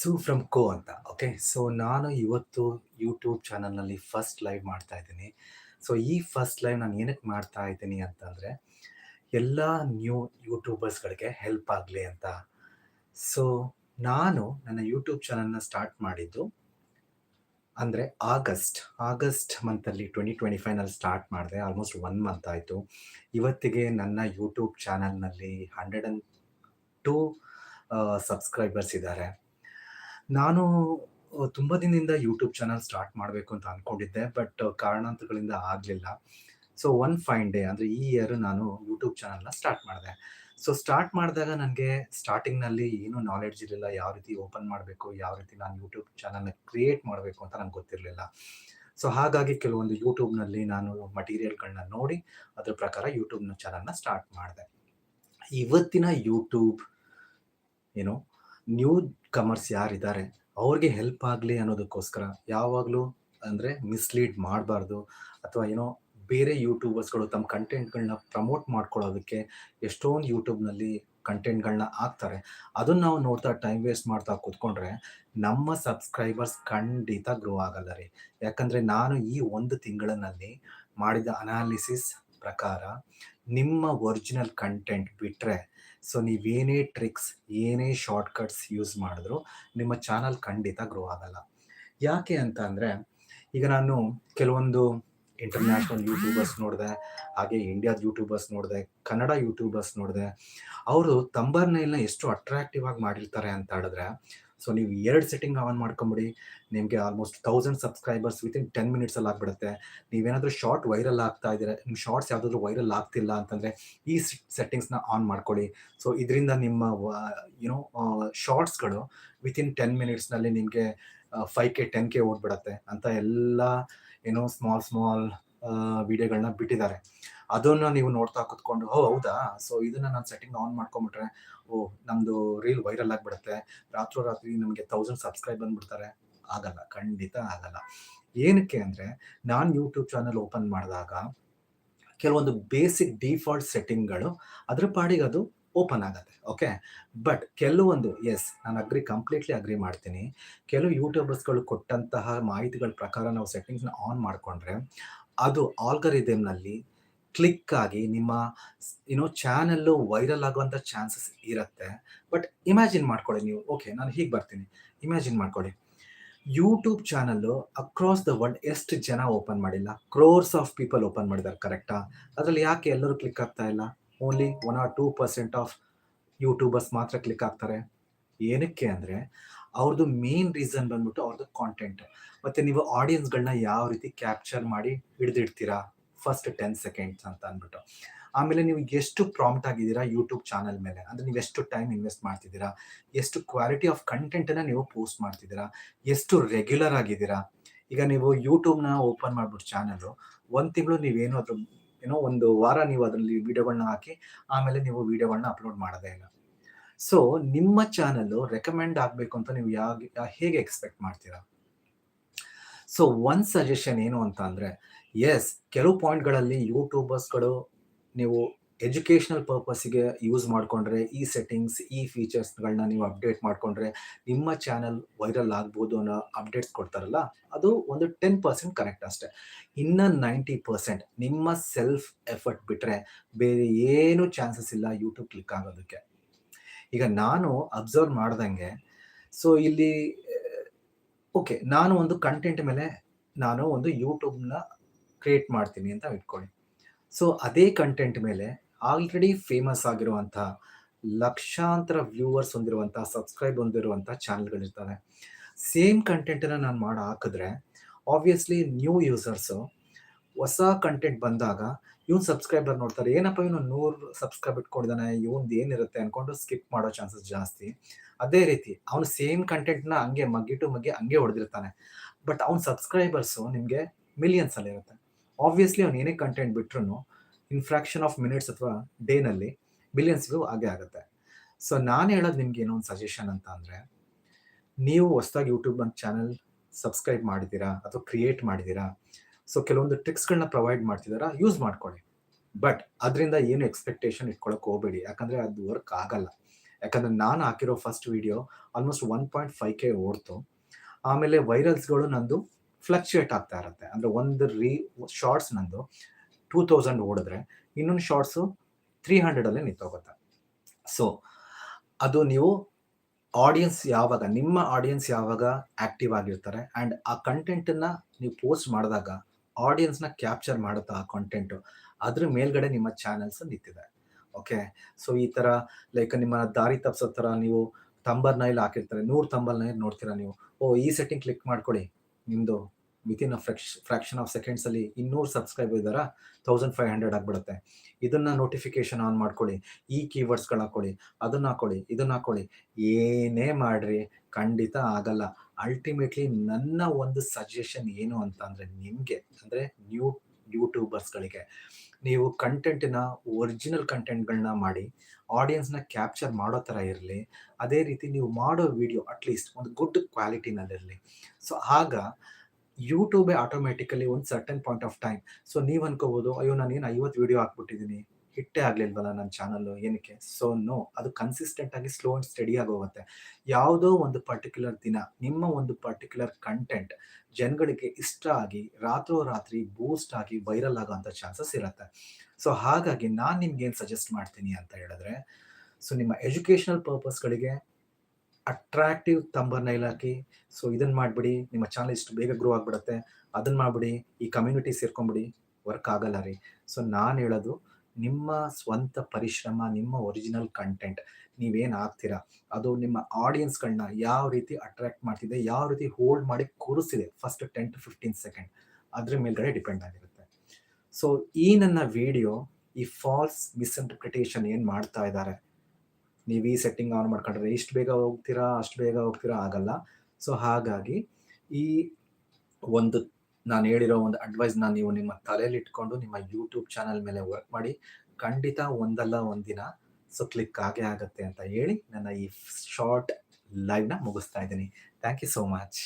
ಸೂ from ಕೋ ಅಂತ, okay? So, ನಾನು ಇವತ್ತು ಯೂಟ್ಯೂಬ್ ಚಾನಲ್ನಲ್ಲಿ ಫಸ್ಟ್ ಲೈವ್ ಮಾಡ್ತಾ ಇದ್ದೀನಿ. ಸೊ, ಈ ಫಸ್ಟ್ ಲೈವ್ ನಾನು ಏನಕ್ಕೆ ಮಾಡ್ತಾ ಇದ್ದೀನಿ ಅಂತಂದರೆ ಎಲ್ಲ ನ್ಯೂ ಯೂಟ್ಯೂಬರ್ಸ್ಗಳಿಗೆ ಹೆಲ್ಪ್ ಆಗಲಿ ಅಂತ. ಸೊ, ನಾನು ನನ್ನ ಯೂಟ್ಯೂಬ್ ಚಾನಲ್ನ ಸ್ಟಾರ್ಟ್ ಮಾಡಿದ್ದು ಅಂದರೆ ಆಗಸ್ಟ್ ಆಗಸ್ಟ್ ಮಂತಲ್ಲಿ ಟ್ವೆಂಟಿ ಟ್ವೆಂಟಿ ಫೈವ್ನಲ್ಲಿ ಸ್ಟಾರ್ಟ್ ಮಾಡಿದೆ ಆಲ್ಮೋಸ್ಟ್ ಒನ್ ಮಂತ್ ಆಯಿತು. ಇವತ್ತಿಗೆ ನನ್ನ ಯೂಟ್ಯೂಬ್ ಚಾನಲ್ನಲ್ಲಿ ಹಂಡ್ರೆಡ್ ಆ್ಯಂಡ್ ಟೂ ಸಬ್ಸ್ಕ್ರೈಬರ್ಸ್ ಇದ್ದಾರೆ. ನಾನು ತುಂಬ ದಿನದಿಂದ ಯೂಟ್ಯೂಬ್ ಚಾನಲ್ ಸ್ಟಾರ್ಟ್ ಮಾಡಬೇಕು ಅಂತ ಅಂದ್ಕೊಂಡಿದ್ದೆ ಬಟ್ ಕಾರಣಾಂತರಗಳಿಂದ ಆಗಲಿಲ್ಲ. ಸೊ ಒನ್ ಫೈನ್ ಡೇ ಅಂದರೆ ಈ ಇಯರ್ ನಾನು ಯೂಟ್ಯೂಬ್ ಚಾನಲ್ನ ಸ್ಟಾರ್ಟ್ ಮಾಡಿದೆ. ಸೊ ಸ್ಟಾರ್ಟ್ ಮಾಡಿದಾಗ ನನಗೆ ಸ್ಟಾರ್ಟಿಂಗ್ನಲ್ಲಿ ಏನೂ ನಾಲೆಡ್ಜ್ ಇರಲಿಲ್ಲ, ಯಾವ ರೀತಿ ಓಪನ್ ಮಾಡಬೇಕು, ಯಾವ ರೀತಿ ನಾನು ಯೂಟ್ಯೂಬ್ ಚಾನಲ್ನ ಕ್ರಿಯೇಟ್ ಮಾಡಬೇಕು ಅಂತ ನಂಗೆ ಗೊತ್ತಿರಲಿಲ್ಲ. ಸೊ ಹಾಗಾಗಿ ಕೆಲವೊಂದು ಯೂಟ್ಯೂಬ್ನಲ್ಲಿ ನಾನು ಮಟೀರಿಯಲ್ಗಳನ್ನ ನೋಡಿ, ಅದ್ರ ಪ್ರಕಾರ ಯೂಟ್ಯೂಬ್ನ ಚಾನಲ್ನ ಸ್ಟಾರ್ಟ್ ಮಾಡಿದೆ. ಇವತ್ತಿನ ಯೂಟ್ಯೂಬ್ ಏನೋ ನ್ಯೂ ಕಮರ್ಸ್ ಯಾರಿದ್ದಾರೆ, ಅವ್ರಿಗೆ ಹೆಲ್ಪ್ ಆಗಲಿ ಅನ್ನೋದಕ್ಕೋಸ್ಕರ ಯಾವಾಗಲೂ ಅಂದರೆ ಮಿಸ್ಲೀಡ್ ಮಾಡಬಾರ್ದು ಅಥವಾ ಏನೋ ಬೇರೆ ಯೂಟ್ಯೂಬರ್ಸ್ಗಳು ತಮ್ಮ ಕಂಟೆಂಟ್ಗಳನ್ನ ಪ್ರಮೋಟ್ ಮಾಡ್ಕೊಳ್ಳೋದಕ್ಕೆ ಎಷ್ಟೊಂದು ಯೂಟ್ಯೂಬ್ನಲ್ಲಿ ಕಂಟೆಂಟ್ಗಳನ್ನ ಹಾಕ್ತಾರೆ. ಅದನ್ನು ನಾವು ನೋಡ್ತಾ ಟೈಮ್ ವೇಸ್ಟ್ ಮಾಡ್ತಾ ಕೂತ್ಕೊಂಡ್ರೆ ನಮ್ಮ ಸಬ್ಸ್ಕ್ರೈಬರ್ಸ್ ಖಂಡಿತ ಗ್ರೋ ಆಗಲ್ಲ ರೀ. ಯಾಕಂದರೆ ನಾನು ಈ ಒಂದು ತಿಂಗಳಿನಲ್ಲಿ ಮಾಡಿದ ಅನಾಲಿಸಿಸ್ ಪ್ರಕಾರ ನಿಮ್ಮ ಒರಿಜಿನಲ್ ಕಂಟೆಂಟ್ ಬಿಟ್ಟರೆ ಸೊ ನೀವೇನೇ ಟ್ರಿಕ್ಸ್ ಏನೇ ಶಾರ್ಟ್ಕಟ್ಸ್ ಯೂಸ್ ಮಾಡಿದ್ರು ನಿಮ್ಮ ಚಾನಲ್ ಖಂಡಿತ ಗ್ರೋ ಆಗಲ್ಲ. ಯಾಕೆ ಅಂತ ಅಂದರೆ, ಈಗ ನಾನು ಕೆಲವೊಂದು ಇಂಟರ್ನ್ಯಾಷನಲ್ ಯೂಟ್ಯೂಬರ್ಸ್ ನೋಡಿದೆ, ಹಾಗೆ ಇಂಡಿಯಾದ ಯೂಟ್ಯೂಬರ್ಸ್ ನೋಡಿದೆ ಕನ್ನಡ ಯೂಟ್ಯೂಬರ್ಸ್ ನೋಡಿದೆ, ಅವರು ತಂಬರ್ನೈಲ್ನ ಎಷ್ಟು ಅಟ್ರಾಕ್ಟಿವ್ ಆಗಿ ಮಾಡಿರ್ತಾರೆ ಅಂತ ಹೇಳಿದ್ರೆ ಸೊ ನೀವು ಎರಡು ಸೆಟ್ಟಿಂಗ್ ಆನ್ ಮಾಡ್ಕೊಂಬಿಡಿ. ನಿಮಗೆ almost thousand subscribers within ten ಮಿನಿಟ್ಸಲ್ಲಿ ಆಗಿಬಿಡುತ್ತೆ. ನೀವೇನಾದರೂ ಶಾರ್ಟ್ ವೈರಲ್ ಆಗ್ತಾ ಇದ್ದೀರಾ ನಿಮ್ಮ ಶಾರ್ಟ್ಸ್ ಯಾವುದಾದ್ರೂ ವೈರಲ್ ಆಗ್ತಿಲ್ಲ ಅಂತಂದರೆ ಈ ಸೆಟ್ಟಿಂಗ್ಸ್ನ ಆನ್ ಮಾಡ್ಕೊಳ್ಳಿ. ಸೊ ಇದರಿಂದ ನಿಮ್ಮ ಯುನೋ ಶಾರ್ಟ್ಸ್ಗಳು ವಿತಿನ್ ಟೆನ್ ಮಿನಿಟ್ಸ್ನಲ್ಲಿ ನಿಮಗೆ ಫೈವ್ ಕೆ ಟೆನ್ ಕೆ ಓಡ್ಬಿಡತ್ತೆ ಅಂತ ಎಲ್ಲ ಏನೋ ಸ್ಮಾಲ್ ಸ್ಮಾಲ್ ವಿಡಿಯೋಗಳನ್ನ ಬಿಟ್ಟಿದ್ದಾರೆ. ಅದನ್ನ ನೀವು ನೋಡ್ತಾ ಕುತ್ಕೊಂಡು, ಓ, ಹೌದಾ? ಸೊ ಇದನ್ನ ನಾನು ಸೆಟ್ಟಿಂಗ್ ಆನ್ ಮಾಡ್ಕೊಂಡ್ಬಿಟ್ರೆ ಓ ನಮ್ಮದು ರೀಲ್ ವೈರಲ್ ಆಗಿಬಿಡುತ್ತೆ. ರಾತ್ರೋರಾತ್ರಿ ನಮಗೆ ತೌಸಂಡ್ ಸಬ್ಸ್ಕ್ರೈಬ್ ಬಂದ್ಬಿಡ್ತಾರೆ. ಆಗಲ್ಲ, ಖಂಡಿತ ಆಗಲ್ಲ. ಏನಕ್ಕೆ ಅಂದರೆ, ನಾನು ಯೂಟ್ಯೂಬ್ ಚಾನಲ್ ಓಪನ್ ಮಾಡಿದಾಗ, ಕೆಲವೊಂದು ಬೇಸಿಕ್ ಡಿಫಾಲ್ಟ್ ಸೆಟ್ಟಿಂಗ್ಗಳು ಅದ್ರ ಪಾಡಿಗೆ ಅದು ಓಪನ್ ಆಗುತ್ತೆ ಓಕೆ ಬಟ್ ಕೆಲವೊಂದು ಎಸ್ ನಾನು ಅಗ್ರಿ ಕಂಪ್ಲೀಟ್ಲಿ ಅಗ್ರಿ ಮಾಡ್ತೀನಿ. ಕೆಲವು ಯೂಟ್ಯೂಬರ್ಸ್ಗಳು ಕೊಟ್ಟಂತಹ ಮಾಹಿತಿಗಳ ಪ್ರಕಾರ ನಾವು ಸೆಟ್ಟಿಂಗ್ಸ್ನ ಆನ್ ಮಾಡಿಕೊಂಡ್ರೆ, ಅದು ಆಲ್ಗರಿದಮ್ನಲ್ಲಿ ಕ್ಲಿಕ್ ಆಗಿ ನಿಮ್ಮ ಏನೋ ಚಾನಲ್ಲು ವೈರಲ್ ಆಗುವಂಥ ಚಾನ್ಸಸ್ ಇರುತ್ತೆ. ಬಟ್ ಇಮ್ಯಾಜಿನ್ ಮಾಡ್ಕೊಳ್ಳಿ ನೀವು ಓಕೆ ನಾನು ಹೀಗೆ ಬರ್ತೀನಿ. ಇಮ್ಯಾಜಿನ್ ಮಾಡ್ಕೊಳ್ಳಿ. YouTube channel across the world ಎಷ್ಟು ಜನ ಓಪನ್ ಮಾಡಿಲ್ಲ? ಕ್ರೋರ್ಸ್ ಆಫ್ ಪೀಪಲ್ ಓಪನ್ ಮಾಡಿದ್ದಾರೆ ಕರೆಕ್ಟಾ ಅದರಲ್ಲಿ ಯಾಕೆ ಎಲ್ಲರೂ ಕ್ಲಿಕ್ ಆಗ್ತಾ ಇಲ್ಲ? Only one or two percent of YouTubers ಮಾತ್ರ ಕ್ಲಿಕ್ ಆಗ್ತಾರೆ. ಏನಕ್ಕೆ ಅಂದರೆ ಅವ್ರದ್ದು ಮೇನ್ ರೀಸನ್ ಬಂದ್ಬಿಟ್ಟು ಅವ್ರದ್ದು ಕಾಂಟೆಂಟ್ ಮತ್ತು ನೀವು ಆಡಿಯನ್ಸ್ಗಳನ್ನ ಯಾವ ರೀತಿ ಕ್ಯಾಪ್ಚರ್ ಮಾಡಿ ಹಿಡಿದಿಡ್ತೀರಾ? ಫಸ್ಟ್ ಟೆನ್ ಸೆಕೆಂಡ್ಸ್ ಅಂತ ಅಂದ್ಬಿಟ್ಟು. ಆಮೇಲೆ ನೀವು ಎಷ್ಟು ಪ್ರಾಂಪ್ಟ್ ಆಗಿದ್ದೀರಾ ಯೂಟ್ಯೂಬ್ ಚಾನಲ್ ಮೇಲೆ? ಅಂದರೆ ನೀವು ಎಷ್ಟು ಟೈಮ್ ಇನ್ವೆಸ್ಟ್ ಮಾಡ್ತಿದ್ದೀರಾ? ಎಷ್ಟು ಕ್ವಾಲಿಟಿ ಆಫ್ ಕಂಟೆಂಟನ್ನು ನೀವು ಪೋಸ್ಟ್ ಮಾಡ್ತಿದ್ದೀರಾ? ಎಷ್ಟು ರೆಗ್ಯುಲರ್ ಆಗಿದ್ದೀರಾ? ಈಗ ನೀವು ಯೂಟ್ಯೂಬ್ನ ಓಪನ್ ಮಾಡ್ಬಿಟ್ಟು ಚಾನಲ್ಲು ಒಂದು ತಿಂಗಳು ನೀವೇನು ಅದ್ರ ಏನೋ ಒಂದು ವಾರ ನೀವು ಅದರಲ್ಲಿ ವಿಡಿಯೋಗಳನ್ನ ಹಾಕಿ, ಆಮೇಲೆ ನೀವು ವಿಡಿಯೋಗಳನ್ನ ಅಪ್ಲೋಡ್ ಮಾಡೋದೇ ಇಲ್ಲ. ಸೊ ನಿಮ್ಮ ಚಾನಲ್ಲು ರೆಕಮೆಂಡ್ ಆಗಬೇಕು ಅಂತ ನೀವು ಯಾವ ಹೇಗೆ ಎಕ್ಸ್ಪೆಕ್ಟ್ ಮಾಡ್ತೀರಾ? ಸೊ ಒನ್ ಸಜೆಷನ್ ಏನು ಅಂತ ಅಂದರೆ ಎಸ್ ಕೆಲವು ಪಾಯಿಂಟ್ಗಳಲ್ಲಿ ಯೂಟ್ಯೂಬರ್ಸ್ಗಳು ನೀವು ಎಜುಕೇಷನಲ್ ಪರ್ಪಸ್ಸಿಗೆ ಯೂಸ್ ಮಾಡಿಕೊಂಡ್ರೆ, ಈ ಸೆಟ್ಟಿಂಗ್ಸ್ ಈ ಫೀಚರ್ಸ್ಗಳನ್ನ ನೀವು ಅಪ್ಡೇಟ್ ಮಾಡಿಕೊಂಡ್ರೆ ನಿಮ್ಮ ಚಾನಲ್ ವೈರಲ್ ಆಗ್ಬೋದು ಅನ್ನೋ ಅಪ್ಡೇಟ್ಸ್ ಕೊಡ್ತಾರಲ್ಲ, ಅದು ಒಂದು ಟೆನ್ ಪರ್ಸೆಂಟ್ ಕರೆಕ್ಟ್ ಅಷ್ಟೇ. ಇನ್ನ ನೈಂಟಿ ಪರ್ಸೆಂಟ್ ನಿಮ್ಮ ಸೆಲ್ಫ್ ಎಫರ್ಟ್ ಬಿಟ್ಟರೆ ಬೇರೆ ಏನೂ ಚಾನ್ಸಸ್ ಇಲ್ಲ ಯೂಟ್ಯೂಬ್ ಕ್ಲಿಕ್ ಆಗೋದಕ್ಕೆ. ಈಗ ನಾನು ಅಬ್ಸರ್ವ್ ಮಾಡ್ದಂಗೆ ಸೊ ಇಲ್ಲಿ ಓಕೆ ನಾನು ಒಂದು ಕಂಟೆಂಟ್ ಮೇಲೆ ನಾನು ಒಂದು ಯೂಟ್ಯೂಬ್ನ ಕ್ರಿಯೇಟ್ ಮಾಡ್ತೀನಿ ಅಂತ ಇಟ್ಕೊಳ್ಳಿ. ಸೊ ಅದೇ ಕಂಟೆಂಟ್ ಮೇಲೆ ಆಲ್ರೆಡಿ ಫೇಮಸ್ ಆಗಿರುವಂತಹ ಲಕ್ಷಾಂತರ ವ್ಯೂವರ್ಸ್ ಹೊಂದಿರುವಂಥ ಸಬ್ಸ್ಕ್ರೈಬ್ ಹೊಂದಿರುವಂಥ ಚಾನಲ್ಗಳಿರ್ತವೆ ಸೇಮ್ ಕಂಟೆಂಟನ್ನು ನಾನು ಮಾಡಿ ಹಾಕಿದ್ರೆ ಆಬ್ವಿಯಸ್ಲಿ ನ್ಯೂ ಯೂಸರ್ಸು ಹೊಸ ಕಂಟೆಂಟ್ ಬಂದಾಗ ಇವ್ನು ಸಬ್ಸ್ಕ್ರೈಬರ್ ನೋಡ್ತಾರೆ, ಏನಪ್ಪ ಇವನು ನೂರು ಸಬ್ಸ್ಕ್ರೈಬ್ ಇಟ್ಕೊಂಡಿದ್ದಾನೆ ಇವಂದು ಏನಿರುತ್ತೆ ಅಂದ್ಕೊಂಡು ಸ್ಕಿಪ್ ಮಾಡೋ ಚಾನ್ಸಸ್ ಜಾಸ್ತಿ. ಅದೇ ರೀತಿ ಅವನು ಸೇಮ್ ಕಂಟೆಂಟ್ನ ಹಂಗೆ ಮಗ್ಗಿ ಟು ಮಗ್ಗಿ ಹಂಗೆ ಹೊಡೆದಿರ್ತಾನೆ. ಬಟ್ ಅವ್ನ ಸಬ್ಸ್ಕ್ರೈಬರ್ಸು ನಿಮಗೆ ಇರುತ್ತೆ ಆಬ್ವಿಯಸ್ಲಿ ಅವ್ನು ಏನೇ ಕಂಟೆಂಟ್ ಬಿಟ್ರು ಇನ್ ಫ್ರಾಕ್ಷನ್ ಆಫ್ ಮಿನಿಟ್ಸ್ ಅಥವಾ ಡೇನಲ್ಲಿ ಮಿಲಿಯನ್ಸ್ಗೂ ಹಾಗೆ ಆಗುತ್ತೆ. ಸೊ ನಾನು ಹೇಳೋದು ನಿಮ್ಗೆ ಏನೋ ಒಂದು ಸಜೆಷನ್ ಅಂತ ಅಂದರೆ, ನೀವು ಹೊಸದಾಗಿ ಯೂಟ್ಯೂಬ್ ಒಂದು ಚಾನಲ್ ಸಬ್ಸ್ಕ್ರೈಬ್ ಮಾಡಿದ್ದೀರಾ ಅಥವಾ ಕ್ರಿಯೇಟ್ ಮಾಡಿದ್ದೀರಾ ಸೊ ಕೆಲವೊಂದು ಟ್ರಿಕ್ಸ್ಗಳನ್ನ ಪ್ರೊವೈಡ್ ಮಾಡ್ತಿದ್ದಾರಾ ಯೂಸ್ ಮಾಡ್ಕೊಳ್ಳಿ. ಬಟ್ ಅದರಿಂದ ಏನು ಎಕ್ಸ್ಪೆಕ್ಟೇಷನ್ ಇಟ್ಕೊಳಕ್ಕೆ ಹೋಗಬೇಡಿ, ಯಾಕಂದರೆ ಅದು ವರ್ಕ್ ಆಗಲ್ಲ. ಯಾಕಂದರೆ ನಾನು ಹಾಕಿರೋ first video almost one point five K ಓಡ್ತು. ಆಮೇಲೆ ವೈರಲ್ಸ್ಗಳು ನಂದು ಫ್ಲಕ್ಚುಯೇಟ್ ಆಗ್ತಾ ಇರುತ್ತೆ. ಅಂದರೆ ಒಂದು ರೀ ಶಾರ್ಟ್ಸ್ ನಂದು ಟೂ ತೌಸಂಡ್ ಓಡಿದ್ರೆ ಇನ್ನೊಂದು ಶಾರ್ಟ್ಸು ತ್ರೀ ಹಂಡ್ರೆಡಲ್ಲೇ ನಿಂತೋಗುತ್ತೆ. ಸೊ ಅದು ನೀವು ಆಡಿಯನ್ಸ್ ಯಾವಾಗ, ನಿಮ್ಮ ಆಡಿಯನ್ಸ್ ಯಾವಾಗ ಆಕ್ಟಿವ್ ಆಗಿರ್ತಾರೆ ಆ್ಯಂಡ್ ಆ ಕಂಟೆಂಟನ್ನು ನೀವು ಪೋಸ್ಟ್ ಮಾಡಿದಾಗ ಆಡಿಯನ್ಸ್ನ ಕ್ಯಾಪ್ಚರ್ ಮಾಡುತ್ತಾ ಆ ಕಂಟೆಂಟು ಅದ್ರ ಮೇಲ್ಗಡೆ ನಿಮ್ಮ ಚಾನೆಲ್ಸ್ ನಿಂತಿದೆ. ಓಕೆ ಸೊ ಈ ಥರ ಲೈಕ್ ನಿಮ್ಮ ದಾರಿ ತಪ್ಪಿಸೋ ಥರ ನೀವು ತಂಬರ್ ನೈಲ್ ಹಾಕಿರ್ತಾರೆ, ನೂರು ತಂಬಲ್ ನೈಲ್ ನೋಡ್ತೀರಾ ನೀವು? ಓ, ಈ ಸೆಟ್ಟಿಂಗ್ ಕ್ಲಿಕ್ ಮಾಡ್ಕೊಳ್ಳಿ ನಿಮ್ಮದು within a frac fraction of ಸೆಕೆಂಡ್ಸಲ್ಲಿ ಇನ್ನೂರು ಸಬ್ಸ್ಕ್ರೈಬ್ ಇದ್ದಾರ ತೌಸಂಡ್ ಫೈವ್ ಹಂಡ್ರೆಡ್ ಆಗಿಬಿಡುತ್ತೆ. ಇದನ್ನು ನೋಟಿಫಿಕೇಶನ್ ಆನ್ ಮಾಡ್ಕೊಳ್ಳಿ, ಈ ಕೀವರ್ಡ್ಸ್ಗಳು ಹಾಕೊಳ್ಳಿ, ಅದನ್ನ ಹಾಕೊಳ್ಳಿ, ಇದನ್ನ ಹಾಕೊಳ್ಳಿ. ಏನೇ ಮಾಡ್ರಿ, ಖಂಡಿತ ಆಗಲ್ಲ. ಅಲ್ಟಿಮೇಟ್ಲಿ ನನ್ನ ಒಂದು ಸಜೆಷನ್ ಏನು ಅಂತ ಅಂದರೆ ನಿಮಗೆ, ಅಂದರೆ ನ್ಯೂ ಯೂಟ್ಯೂಬರ್ಸ್ಗಳಿಗೆ ನೀವು ಕಂಟೆಂಟಿನ ಒರಿಜಿನಲ್ ಕಂಟೆಂಟ್ಗಳನ್ನ ಮಾಡಿ ಆಡಿಯನ್ಸ್ನ ಕ್ಯಾಪ್ಚರ್ ಮಾಡೋ ಥರ ಇರಲಿ. ಅದೇ ರೀತಿ ನೀವು ಮಾಡೋ ವಿಡಿಯೋ ಅಟ್ಲೀಸ್ಟ್ ಒಂದು ಗುಡ್ ಕ್ವಾಲಿಟಿನಲ್ಲಿರಲಿ ಸೊ ಆಗ ಯೂಟ್ಯೂಬೇ ಆಟೋಮೆಟಿಕಲಿ ಒಂದು certain point of time so ನೀವು ಅನ್ಕೋಬೋದು, ಅಯ್ಯೋ, ನಾನು ಏನು ಐವತ್ತು ವಿಡಿಯೋ ಹಾಕ್ಬಿಟ್ಟಿದ್ದೀನಿ ಹಿಟ್ಟೇ ಆಗಲಿಲ್ವಲ್ಲ ನನ್ನ ಚಾನಲ್ಲು ಏನಕ್ಕೆ? ಸೊ ನೋ ಅದು ಕನ್ಸಿಸ್ಟೆಂಟ್ ಆಗಿ ಸ್ಲೋ ಆ್ಯಂಡ್ ಸ್ಟಡಿ ಆಗಿ ಹೋಗುತ್ತೆ. ಯಾವುದೋ ಒಂದು ಪರ್ಟಿಕ್ಯುಲರ್ ದಿನ, ನಿಮ್ಮ ಒಂದು ಪರ್ಟಿಕ್ಯುಲರ್ ಕಂಟೆಂಟ್ ಜನಗಳಿಗೆ ಇಷ್ಟ ಆಗಿ, ರಾತ್ರೋರಾತ್ರಿ ಬೂಸ್ಟ್ ಆಗಿ ವೈರಲ್ ಆಗೋವಂಥ ಚಾನ್ಸಸ್ ಇರುತ್ತೆ. ಸೊ ಹಾಗಾಗಿ ನಾನು ನಿಮ್ಗೆ ಏನು ಸಜೆಸ್ಟ್ ಮಾಡ್ತೀನಿ ಅಂತ ಹೇಳಿದ್ರೆ ಸೊ ನಿಮ್ಮ ಎಜುಕೇಷನಲ್ ಪರ್ಪಸ್ಗಳಿಗೆ ಅಟ್ರಾಕ್ಟಿವ್ ತಂಬರ್ ನೈಲ್ ಹಾಕಿ ಸೊ ಇದನ್ನು ಮಾಡಿಬಿಡಿ. ನಿಮ್ಮ ಚಾನಲ್ ಇಷ್ಟು ಬೇಗ ಗ್ರೋ ಆಗಿಬಿಡುತ್ತೆ. ಅದನ್ನು ಮಾಡಿಬಿಡಿ. ಈ ಕಮ್ಯುನಿಟಿ ಸೇರ್ಕೊಂಬಿಡಿ. ವರ್ಕ್ ಆಗಲ್ಲ ರೀ. ಸೊ ನಾನು ಹೇಳೋದು, ನಿಮ್ಮ ಸ್ವಂತ ಪರಿಶ್ರಮ, ನಿಮ್ಮ ಒರಿಜಿನಲ್ ಕಂಟೆಂಟ್ ನೀವೇನು ಆಗ್ತೀರಾ ಅದು ನಿಮ್ಮ ಆಡಿಯನ್ಸ್ಗಳನ್ನ ಯಾವ ರೀತಿ ಅಟ್ರಾಕ್ಟ್ ಮಾಡ್ತಿದೆ, ಯಾವ ರೀತಿ ಹೋಲ್ಡ್ ಮಾಡಿ ಕೂರಿಸ್ತಿದೆ first ten to fifteen second ಅದ್ರ ಮೇಲ್ಗಡೆ ಡಿಪೆಂಡ್ ಆಗಿರುತ್ತೆ. ಸೊ ಈ ನನ್ನ ವಿಡಿಯೋ ಈ ಫಾಲ್ಸ್ ಮಿಸ್ಇಂಟರ್ಪ್ರಿಟೇಷನ್ ಏನು ಮಾಡ್ತಾ ಇದ್ದಾರೆ? ನೀವು ಈ ಸೆಟ್ಟಿಂಗ್ ಆನ್ ಮಾಡ್ಕೊಂಡ್ರೆ ಇಷ್ಟು ಬೇಗ ಹೋಗ್ತೀರಾ, ಅಷ್ಟು ಬೇಗ ಹೋಗ್ತೀರಾ ಆಗಲ್ಲ. ಸೊ ಹಾಗಾಗಿ ಈ ಒಂದು ನಾನು ಹೇಳಿರೋ ಒಂದು ಅಡ್ವೈಸ್ನ ನೀವು ನಿಮ್ಮ ತಲೆಯಲ್ಲಿ ಇಟ್ಕೊಂಡು ನಿಮ್ಮ ಯೂಟ್ಯೂಬ್ ಚಾನಲ್ ಮೇಲೆ ವರ್ಕ್ ಮಾಡಿ, ಖಂಡಿತ ಒಂದಲ್ಲ ಒಂದಿನ ಸೊ ಕ್ಲಿಕ್ ಆಗೇ ಆಗುತ್ತೆ ಅಂತ ಹೇಳಿ ನನ್ನ ಈ ಶಾರ್ಟ್ ಲೈವ್ನ ಮುಗಿಸ್ತಾ ಇದ್ದೀನಿ. Thank you so much